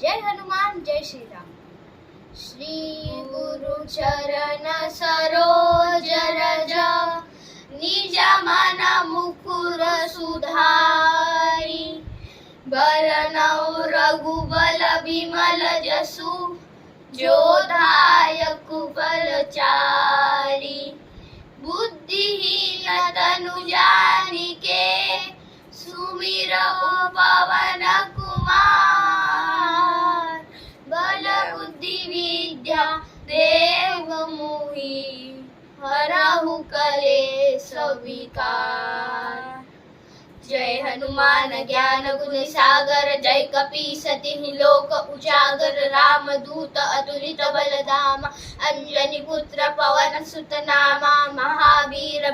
जय हनुमान, जय श्री राम श्री गुरु चरण सरोज रज, निज मन मुकुर सुधारी। बरनौ रघुबल विमल जसु जो दायक बलचारी बुद्धिहीन तनु जानिके सुमिरहु पवन करे सविकार जय हनुमान ज्ञान गुण सागर जय कपी सती लोक उजागर। राम दूत अतुलित बलधाम अंजनी पुत्र पवन सुत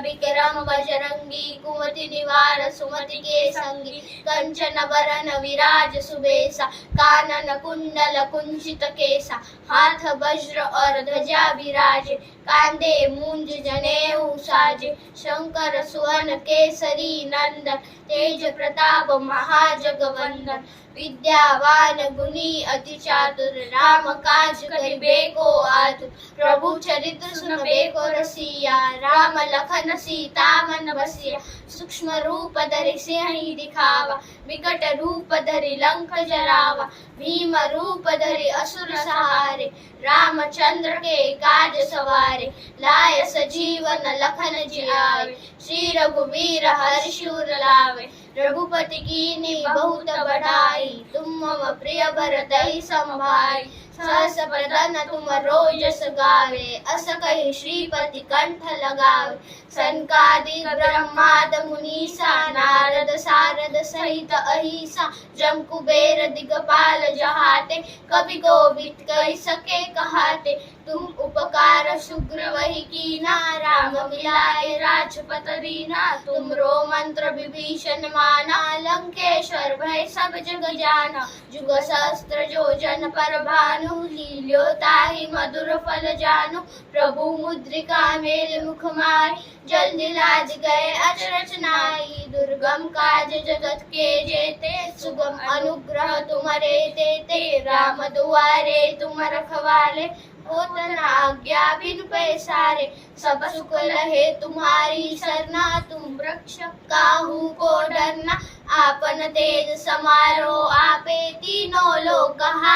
विक्रम बजरंगी कुमति निवार सुमति के संगी कंचन वरन विराज सुबेसा कानन कुंडल कुंचित केसा हाथ वज्र और ध्वजा विराजे कांदे मूंज जनेऊ साजे शंकर सुवन केसरी नंदन तेज प्रताप महाजगवंदन विद्यावान गुणी अति चातुर राम काज करिबे को आतुर प्रभु चरित्र सुनबे को रसिया राम लखन सीता मन बसिया, सूक्ष्म रूप धरि सिंहि दिखावा, विकट रूप धरि लंक जरावा, भीम रूप धरि असुर सहारे, रामचंद्र के काज सवारे लाय सजीवन लखन जियावे, श्री रघुवीर हर्षुर लावे, रघुपति की बहुत तुम मम भरत ही समभाई सहस प्रदन तुम रोजस गावे, अस कही श्रीपति कंठ लगावे। सनकादि ब्रह्माद मुनीसा, नारद सारद सहित अहिसा, जम कुबेर दिगपाल जहाते, कवि गोविंद कही सके कहाते। तुम उपकार शुक्र वही कीना राम मिलाए राजपत दीना तुम रो मंत्र विभीषण माना, लंकेश्वर भय सब जग जाना। जुग सहस्त्र जो जन पर भानु लील्यो मधुर फल जानु। प्रभु मुद्रिका मेल मुख माय जल्दी लाज गए अचरच नाई दुर्गम काज जगत के जेते, सुगम अनुग्रह तुम्हारे देते। राम दुआरे तुम रखवाले आज्ञा बिन पैसारे, सब सुख रहे तुम्हारी सरना, तुम वृक्ष काहू को डरना। आपन तेज समारो आपे तीनों लोग ते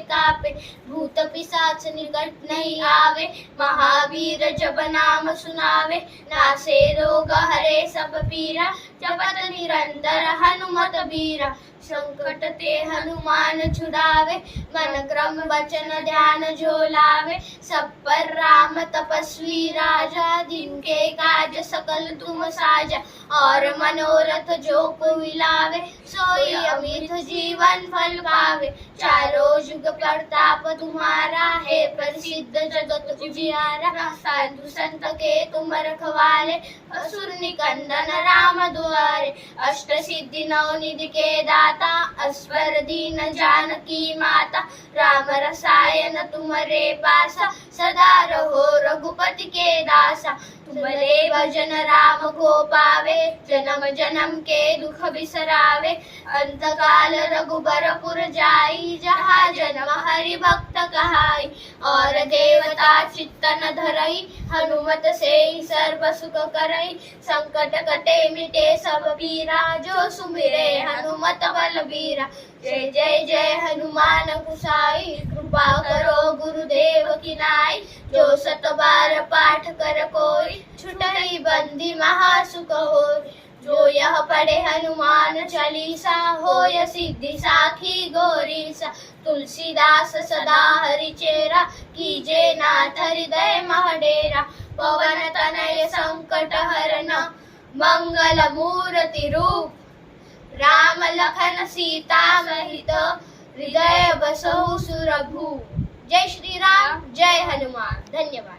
कापे भूत पिशाच निकट नहीं आवे। महावीर जब नाम सुनावे, नासे रोग हरे सब पीरा। जपत निरंतर हनुमत बीरा। संकट ते हनुमान छुड़ावे, मन क्रम वचन ध्यान जो लावे। सब पर राम तपस्वी राजा, दिन के काज सकल तुम साजा। और मनोरथ जो कोई लावे, सोई अमित जीवन फल पावे। चारों युग प्रताप तुम्हारा है प्रसिद्ध जगत उजियारा। साधु संत के तुम रखवाले, असुर निकंदन राम दुआरे। अष्ट सिद्धि नवनिधि के दाता अस्वर दीन जानकी माता। राम रसायन तुम्हारे पासा, सदा रहो रघुपति के दासा। तुम्हारे भजन राम को पावे, जन्म जन्म के दुख बिसरावे। अंत काल रघुबरपुर जहाँ जन्म हरि भक्त कहाई, और देवता चित्तन धरई, हनुमत से सर्व सुख करई। संकट कटे मिटे सब पीरा जो सुमिरे हनुमत बल बीरा जय जय जय हनुमान कुसाई, कृपा करो गुरुदेव की नाई। जो सत बार पाठ कर कोई, छुटई बंदी महासुख होई। पढ़े हनुमान चालीसा, होय सिद्धि साखी गौरीसा। तुलसीदास सदा हरि चेरा कीजे नाथ हृदय महडेरा। पवन तनय संकट हरन मंगल मूर्ति रूप। राम लखन सीता सहित, हृदय बसहु सुरभु। जय श्री राम जय हनुमान। धन्यवाद।